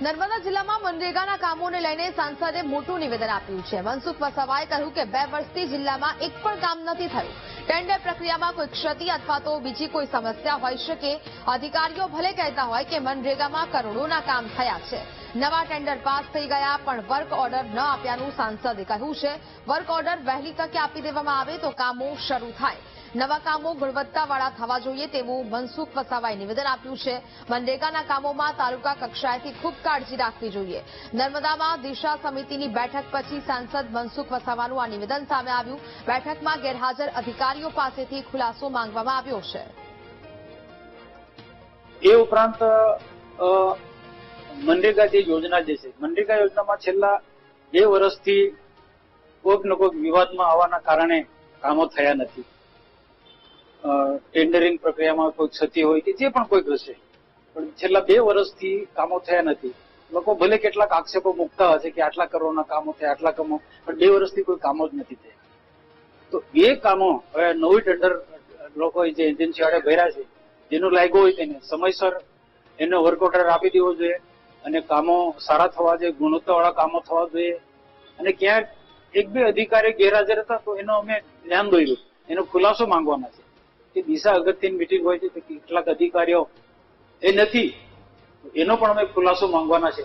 નર્મદા જિલ્લામાં મનરેગાના કામોને લઈને સાંસદે મોટું નિવેદન આપ્યું છે. મનસુખ વસાવાએ કહ્યું કે બે વર્ષથી જિલ્લામાં એક પણ કામ નથી થયું. ટેન્ડર પ્રક્રિયામાં કોઈ ક્ષતિ અથવા તો બીજી કોઈ સમસ્યા હોઈ શકે. અધિકારીઓ ભલે કહેતા હોય કે મનરેગામાં કરોડોના કામ થયા છે. નવા ટેન્ડર પાસ થઈ ગયા પણ વર્ક ઓર્ડર ન આપ્યાનું સાંસદે કહ્યું છે. વર્ક ઓર્ડર વહેલી તકે આપી દેવામાં આવે તો કામો શરૂ થાય. નવા કામો ગુણવત્તાવાળા થવા જોઈએ તેવું મનસુખ વસાવાએ નિવેદન આપ્યું છે. મનરેગાના કામોમાં તાલુકા કક્ષાએથી ખૂબ કાળજી રાખવી જોઈએ. નર્મદામાં દિશા સમિતિની બેઠક પછી સાંસદ મનસુખ વસાવાનું આ નિવેદન સામે આવ્યું. બેઠકમાં ગેરહાજર અધિકારીઓ પાસેથી ખુલાસો માંગવામાં આવ્યો છે. એ ઉપરાંત મનરેગા જે યોજના જે છે, મનરેગા યોજનામાં છેલ્લા બે વર્ષથી કોઈક ને કોઈક વિવાદમાં આવવાના કારણે કામો થયા નથી. ટેન્ડરિંગ પ્રક્રિયામાં કોઈ ક્ષતિ હોય કે જે પણ કોઈક હશે પણ છેલ્લા બે વર્ષથી કામો થયા નથી. લોકો ભલે કેટલાક આક્ષેપો મૂકતા હશે કે આટલા કરોડના કામો થયા, આટલા કામો, પણ બે વર્ષથી કોઈ કામો જ નથી થયા. તો એ કામો હવે નવી ટેન્ડર લોકો જે એજન્સી વાળા ભર્યા છે, જેનો લાગ્યો હોય તેને સમયસર એનો વર્ક ઓર્ડર આપી દેવો જોઈએ અને કામો સારા થવા જોઈએ, ગુણવત્તાવાળા કામો થવા જોઈએ. અને ક્યાંક એક બે અધિકારી ગેરહાજર હતા તો એનો અમે ધ્યાન દોર્યું. એનો ખુલાસો માંગવાના છે. કે દિશા અગત્યની મિટિંગ હોય છે કેટલાક અધિકારીઓ એ નથી. એનો પણ અમે ખુલાસો માંગવાના છે.